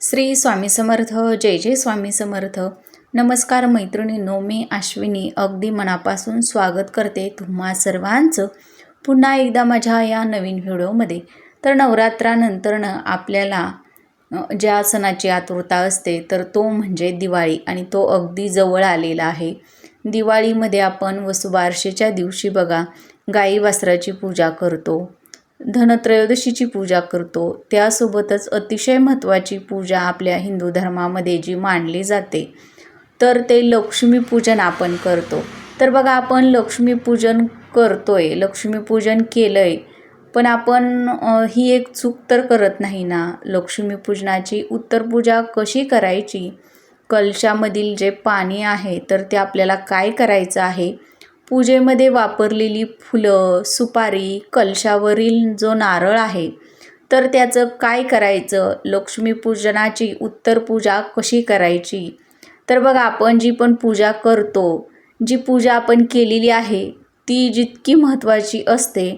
श्री स्वामी समर्थ जय जय स्वामी समर्थ. नमस्कार मैत्रिणींनो मी अश्विनी अगदी मनापासून स्वागत करते तुम्हा सर्वांचं पुन्हा एकदा माझ्या या नवीन व्हिडिओमध्ये. तर नवरात्रानंतरनं आपल्याला ज्या सणाची आतुरता असते तर तो म्हणजे दिवाळी आणि तो अगदी जवळ आलेला आहे. दिवाळीमध्ये आपण वसुबारशेच्या दिवशी बघा गाई वासराची पूजा करतो. धनत्रयोदशीची पूजा करतो. त्यासोबतच अतिशय महत्त्वाची पूजा आपल्या हिंदू धर्मामध्ये जी मानली जाते तर ते लक्ष्मीपूजन आपण करतो. तर बघा आपण लक्ष्मीपूजन करतो आहे लक्ष्मीपूजन केलं आहे पण आपण ही एक चूक तर करत नाही ना? लक्ष्मीपूजनाची उत्तरपूजा कशी करायची? कलशामधील जे पाणी आहे तर ते आपल्याला काय करायचं आहे? पूजेमध्ये वापरलेली फुलं सुपारी कलशावरील जो नारळ आहे तर त्याचं काय करायचं? लक्ष्मीपूजनाची उत्तर पूजा कशी करायची? तर बघा आपण जी पण पूजा करतो जी पूजा आपण केलेली आहे ती जितकी महत्त्वाची असते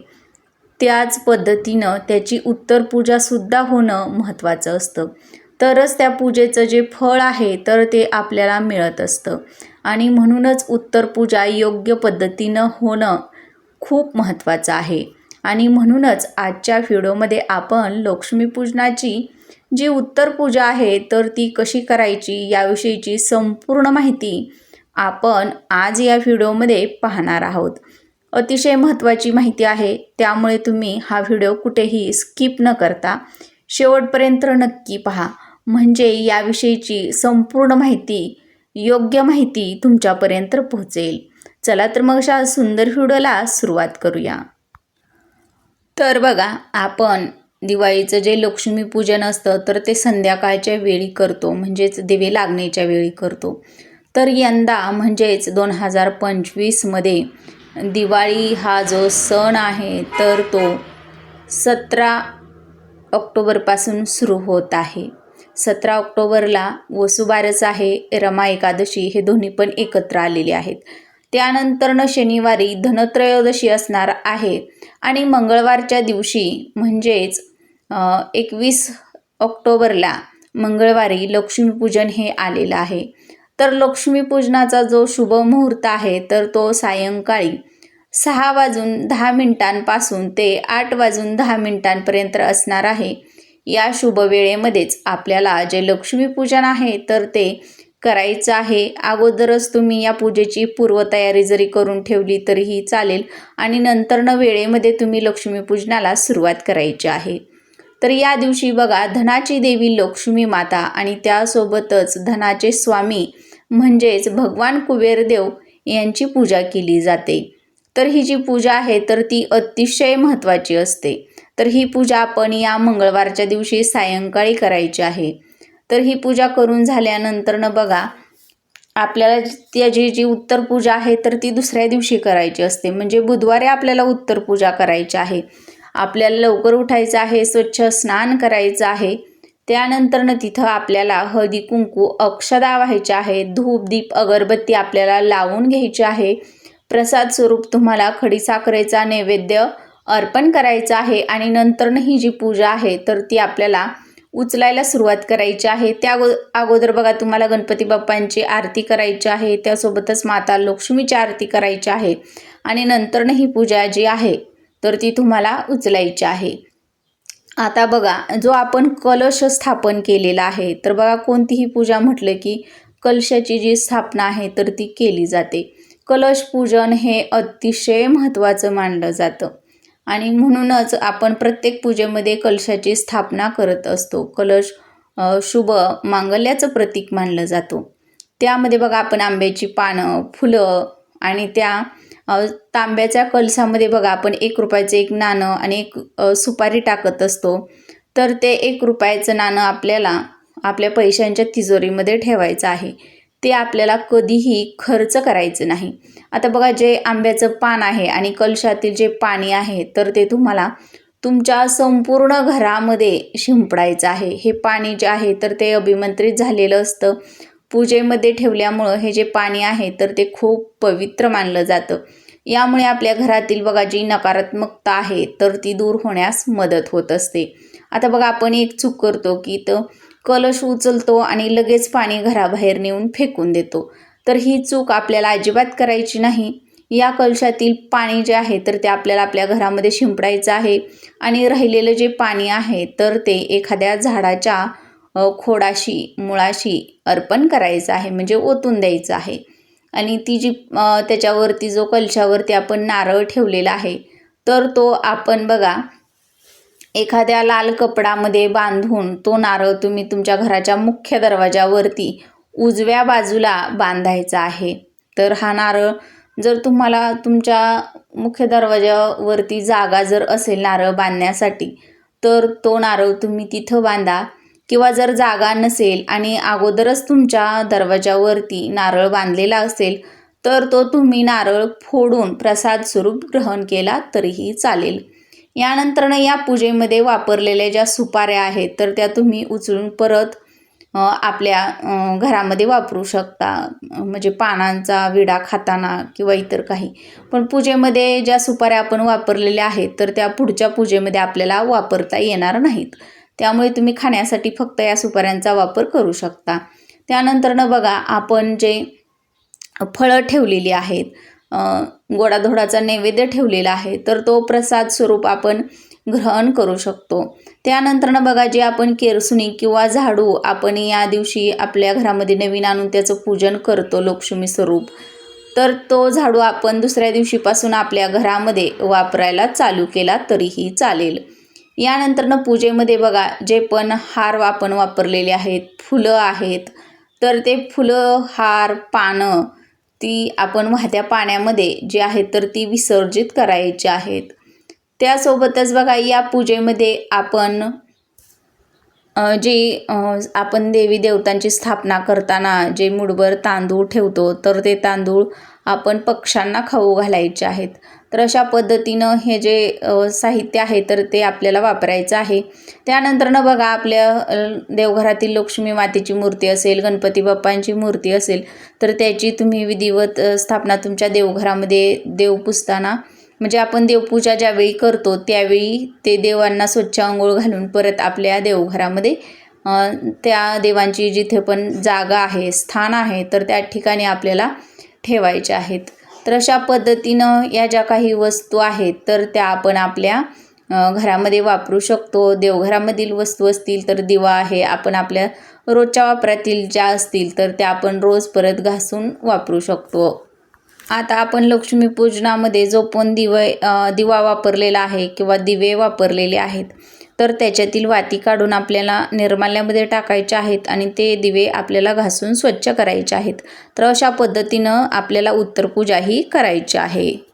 त्याच पद्धतीनं त्याची उत्तर पूजासुद्धा होणं महत्त्वाचं असतं. तरच त्या पूजेचं जे फळ आहे तर ते आपल्याला मिळत असतं. आणि म्हणूनच उत्तरपूजा योग्य पद्धतीनं होणं खूप महत्त्वाचं आहे. आणि म्हणूनच आजच्या व्हिडिओमध्ये आपण लक्ष्मीपूजनाची जी उत्तरपूजा आहे तर ती कशी करायची याविषयीची संपूर्ण माहिती आपण आज या व्हिडिओमध्ये पाहणार आहोत. अतिशय महत्त्वाची माहिती आहे त्यामुळे तुम्ही हा व्हिडिओ कुठेही स्किप न करता शेवटपर्यंत नक्की पहा. म्हणजे याविषयीची संपूर्ण माहिती योग्य माहिती तुमच्यापर्यंत पोहोचेल. चला तर मग अशा सुंदर व्हिडिओला सुरुवात करूया. तर बघा आपण दिवाळीचं जे लक्ष्मीपूजन असतं तर ते संध्याकाळच्या वेळी करतो म्हणजेच दिवे लागण्याच्या वेळी करतो. तर यंदा म्हणजेच दोन हजार पंचवीसमध्ये दिवाळी हा जो सण आहे तर तो सतरा ऑक्टोबरपासून सुरू होत आहे. सतरा ऑक्टोबरला वसुबारस आहे रमा एकादशी हे दोन्ही पण एकत्र आलेले आहेत. त्यानंतरनं शनिवारी धनत्रयोदशी असणार आहे आणि मंगळवारच्या दिवशी म्हणजेच एकवीस ऑक्टोबरला मंगळवारी लक्ष्मीपूजन हे आलेलं आहे. तर लक्ष्मीपूजनाचा जो शुभ मुहूर्त आहे तर तो सायंकाळी सहा वाजून दहा मिनिटांपासून ते आठ वाजून दहा मिनिटांपर्यंत असणार आहे. या शुभ वेळेमध्येच आपल्याला जे लक्ष्मीपूजन आहे तर ते करायचं आहे. अगोदरच तुम्ही या पूजेची पूर्वतयारी जरी करून ठेवली तरीही चालेल आणि नंतरनं वेळेमध्ये तुम्ही लक्ष्मीपूजनाला सुरुवात करायची आहे. तर या दिवशी बघा धनाची देवी लक्ष्मी माता आणि त्यासोबतच धनाचे स्वामी म्हणजेच भगवान कुबेरदेव यांची पूजा केली जाते. तर ही जी पूजा आहे तर ती अतिशय महत्त्वाची असते. तर ही पूजा आपण या मंगळवारच्या दिवशी सायंकाळी करायची आहे. तर ही पूजा करून झाल्यानंतरनं बघा आपल्याला त्याची जी उत्तर पूजा आहे तर ती दुसऱ्या दिवशी करायची असते. म्हणजे बुधवारी आपल्याला उत्तर पूजा करायची आहे. आपल्याला लवकर उठायचं आहे स्वच्छ स्नान करायचं आहे. त्यानंतरनं तिथं आपल्याला हळदी कुंकू अक्षदा व्हायच्या आहे. धूप दीप अगरबत्ती आपल्याला लावून घ्यायची आहे. प्रसाद स्वरूप तुम्हाला खडीसाखरेचा नैवेद्य अर्पण करायचं आहे आणि नंतरनं ही जी पूजा आहे तर ती आपल्याला उचलायला सुरुवात करायची आहे. त्या अगो अगोदर बघा तुम्हाला गणपती बाप्पांची आरती करायची आहे त्यासोबतच माता लक्ष्मीची आरती करायची आहे आणि नंतरनं ही पूजा जी आहे तर ती तुम्हाला उचलायची आहे. आता बघा जो आपण कलश स्थापन केलेला आहे तर बघा कोणतीही पूजा म्हटलं की कलशाची जी स्थापना आहे तर ती केली जाते. कलश पूजन हे अतिशय महत्त्वाचं मानलं जातं. आणि म्हणूनच आपण प्रत्येक पूजेमध्ये कलशाची स्थापना करत असतो. कलश शुभ मांगल्याचं प्रतीक मानलं जातो. त्यामध्ये बघा आपण आंब्याची पानं फुलं आणि त्या तांब्याच्या कलशामध्ये बघा आपण एक रुपयाचं एक नाणं आणि एक सुपारी टाकत असतो. तर ते एक रुपयाचं नाणं आपल्याला आपल्या पैशांच्या तिजोरीमध्ये ठेवायचं आहे. ते आपल्याला कधीही खर्च करायचं नाही. आता बघा जे आंब्याचं पान आहे आणि कलशातील जे पाणी आहे तर ते तुम्हाला तुमच्या संपूर्ण घरामध्ये शिंपडायचं आहे. हे पाणी जे आहे तर ते अभिमंत्रित झालेलं असतं. पूजेमध्ये ठेवल्यामुळं हे जे पाणी आहे तर ते खूप पवित्र मानलं जातं. यामुळे आपल्या घरातील बघा जी नकारात्मकता आहे तर ती दूर होण्यास मदत होत असते. आता बघा आपण एक चूक करतो की तर कलश उचलतो आणि लगेच पाणी घराबाहेर नेऊन फेकून देतो. तर ही चूक आपल्याला अजिबात करायची नाही. या कलशातील पाणी जे आहे तर ते आपल्याला आपल्या घरामध्ये शिंपडायचं आहे आणि राहिलेलं जे पाणी आहे तर ते एखाद्या झाडाच्या खोडाशी मुळाशी अर्पण करायचं आहे म्हणजे ओतून द्यायचं आहे. आणि ती जी त्याच्यावरती जो कलशावरती आपण नारळ ठेवलेला आहे तर तो आपण बघा एखाद्या लाल कपडामध्ये बांधून तो नारळ तुम्ही तुमच्या घराच्या मुख्य दरवाजावरती उजव्या बाजूला बांधायचा आहे. तर हा नारळ जर तुम्हाला तुमच्या मुख्य दरवाजावरती जागा जर असेल नारळ बांधण्यासाठी तर तो नारळ तुम्ही तिथं बांधा. किंवा जर जागा नसेल आणि अगोदरच तुमच्या दरवाजावरती नारळ बांधलेला असेल तर तो तुम्ही नारळ फोडून प्रसाद स्वरूप ग्रहण केला तरीही चालेल. यानंतरनं या पूजेमध्ये वापरलेल्या ज्या सुपाऱ्या आहेत तर त्या तुम्ही उचलून परत आपल्या घरामध्ये वापरू शकता. म्हणजे पानांचा विडा खाताना किंवा इतर काही. पण पूजेमध्ये ज्या सुपाऱ्या आपण वापरलेल्या आहेत तर त्या पुढच्या पूजेमध्ये आपल्याला वापरता येणार नाहीत. त्यामुळे तुम्ही खाण्यासाठी फक्त या सुपाऱ्यांचा वापर करू शकता. त्यानंतरनं बघा आपण जे फळं ठेवलेली आहेत गोडाधोडाचा नैवेद्य ठेवलेला आहे तर तो प्रसाद स्वरूप आपण ग्रहण करू शकतो. त्यानंतरनं बघा जे आपण केरसुणी किंवा झाडू आपण या दिवशी आपल्या घरामध्ये नवीन आणून त्याचं पूजन करतो लक्ष्मी स्वरूप तर तो झाडू आपण दुसऱ्या दिवशीपासून आपल्या घरामध्ये वापरायला चालू केला तरीही चालेल. यानंतरनं पूजेमध्ये बघा जे पण हार आपण वापरलेले आहेत फुलं आहेत तर ते फुलं हार पानं ती आपण वाहत्या पाण्यामध्ये जे आहेत तर ती विसर्जित करायची आहेत. त्यासोबतच बघा या पूजेमध्ये आपण जे आपण देवी देवतांची स्थापना करताना जे मुठभर तांदूळ ठेवतो तर ते तांदूळ आपण पक्ष्यांना खाऊ घालायचे आहेत. तर अशा पद्धतीनं हे जे साहित्य आहे तर ते आपल्याला वापरायचं आहे. त्यानंतरनं बघा आपल्या देवघरातील लक्ष्मी मातेची मूर्ती असेल गणपती बाप्पांची मूर्ती असेल तर त्याची तुम्ही विधिवत स्थापना तुमच्या देवघरामध्ये देव पुजताना म्हणजे आपण देवपूजा ज्यावेळी करतो त्यावेळी ते देवांना स्वच्छ आंघोळ घालून परत आपल्या देवघरामध्ये त्या देवांची जिथे पण जागा आहे स्थान आहे तर त्या ठिकाणी आपल्याला ठेवायच्या आहेत. तर अशा पद्धतीनं या ज्या काही वस्तू आहेत तर त्या आपण आपल्या घरामध्ये वापरू शकतो. देवघरामधील वस्तू असतील तर दिवा आहे आपण आपल्या रोजच्या वापरातील ज्या असतील तर त्या आपण रोज परत घासून वापरू शकतो. आता आपण लक्ष्मीपूजनामध्ये जो पण दिवे दिवा वापरलेला आहे किंवा दिवे वापरलेले आहेत तर त्याच्यातील वाती काढून आपल्याला निर्माल्यामध्ये टाकायचे आहेत आणि ते दिवे आपल्याला घासून स्वच्छ करायचे आहेत. तर अशा पद्धतीनं आपल्याला उत्तरपूजाही करायची आहे.